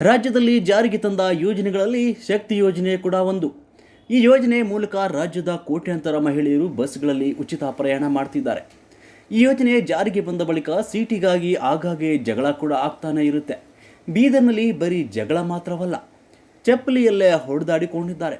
ರಾಜ್ಯದಲ್ಲಿ ಜಾರಿಗೆ ತಂದ ಯೋಜನೆಗಳಲ್ಲಿ ಶಕ್ತಿ ಯೋಜನೆ ಕೂಡ ಒಂದು. ಈ ಯೋಜನೆ ಮೂಲಕ ರಾಜ್ಯದ ಕೋಟ್ಯಾಂತರ ಮಹಿಳೆಯರು ಬಸ್ಗಳಲ್ಲಿ ಉಚಿತ ಪ್ರಯಾಣ ಮಾಡ್ತಿದ್ದಾರೆ. ಈ ಯೋಜನೆ ಜಾರಿಗೆ ಬಂದ ಬಳಿಕ ಸೀಟಿಗಾಗಿ ಆಗಾಗ್ಗೆ ಜಗಳ ಕೂಡ ಆಗ್ತಾನೆ ಇರುತ್ತೆ. ಬೀದರ್ನಲ್ಲಿ ಬರೀ ಜಗಳ ಮಾತ್ರವಲ್ಲ, ಚಪ್ಪಲಿಯಲ್ಲೇ ಹೊಡೆದಾಡಿಕೊಂಡಿದ್ದಾರೆ.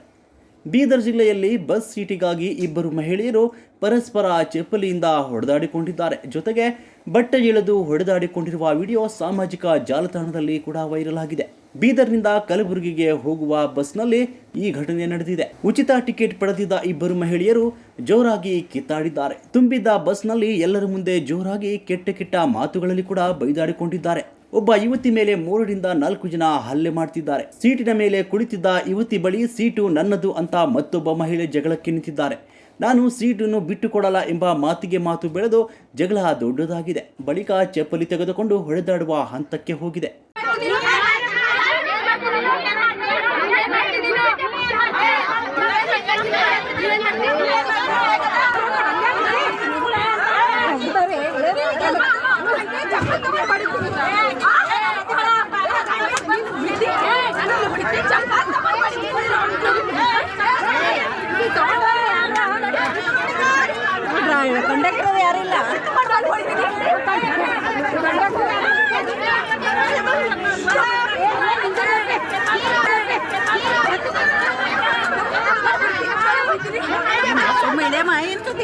ಬೀದರ್ ಜಿಲ್ಲೆಯಲ್ಲಿ ಬಸ್ ಸೀಟಿಗಾಗಿ ಇಬ್ಬರು ಮಹಿಳೆಯರು ಪರಸ್ಪರ ಚಪ್ಪಲಿಯಿಂದ ಹೊಡೆದಾಡಿಕೊಂಡಿದ್ದಾರೆ. ಜೊತೆಗೆ ಬಟ್ಟೆ ಎಳೆದು ಹೊಡೆದಾಡಿಕೊಂಡಿರುವ ವಿಡಿಯೋ ಸಾಮಾಜಿಕ ಜಾಲತಾಣದಲ್ಲಿ ಕೂಡ ವೈರಲ್ ಆಗಿದೆ. ಬೀದರ್ನಿಂದ ಕಲಬುರಗಿಗೆ ಹೋಗುವ ಬಸ್ನಲ್ಲಿ ಈ ಘಟನೆ ನಡೆದಿದೆ. ಉಚಿತ ಟಿಕೆಟ್ ಪಡೆದಿದ್ದ ಇಬ್ಬರು ಮಹಿಳೆಯರು ಜೋರಾಗಿ ಕಿತ್ತಾಡಿದ್ದಾರೆ. ತುಂಬಿದ್ದ ಬಸ್ನಲ್ಲಿ ಎಲ್ಲರ ಮುಂದೆ ಜೋರಾಗಿ ಕೆಟ್ಟ ಕೆಟ್ಟ ಮಾತುಗಳಲ್ಲಿ ಕೂಡ ಬೈದಾಡಿಕೊಂಡಿದ್ದಾರೆ. ಒಬ್ಬ ಯುವತಿ ಮೇಲೆ ಮೂರರಿಂದ ನಾಲ್ಕು ಜನ ಹಲ್ಲೆ ಮಾಡ್ತಿದ್ದಾರೆ. ಸೀಟಿನ ಮೇಲೆ ಕುಳಿತಿದ್ದ ಯುವತಿ ಬಳಿ ಸೀಟು ನನ್ನದು ಅಂತ ಮತ್ತೊಬ್ಬ ಮಹಿಳೆ ಜಗಳಕ್ಕೆ ನಿಂತಿದ್ದಾರೆ. ನಾನು ಸೀಟನ್ನು ಬಿಟ್ಟುಕೊಡಲ್ಲ ಎಂಬ ಮಾತಿಗೆ ಮಾತು ಬೆಳೆದು ಜಗಳ ದೊಡ್ಡದಾಗಿದೆ. ಬಳಿಕ ಚಪ್ಪಲಿ ತೆಗೆದುಕೊಂಡು ಹೊಡೆದಾಡುವ ಹಂತಕ್ಕೆ ಹೋಗಿದೆ.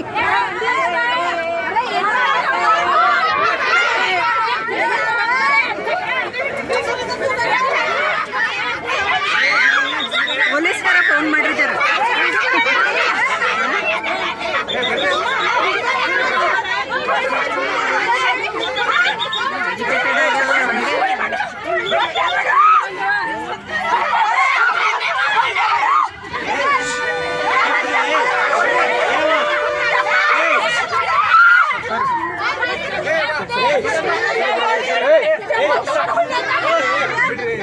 Ele? É. ಬಿಡ್ರಿ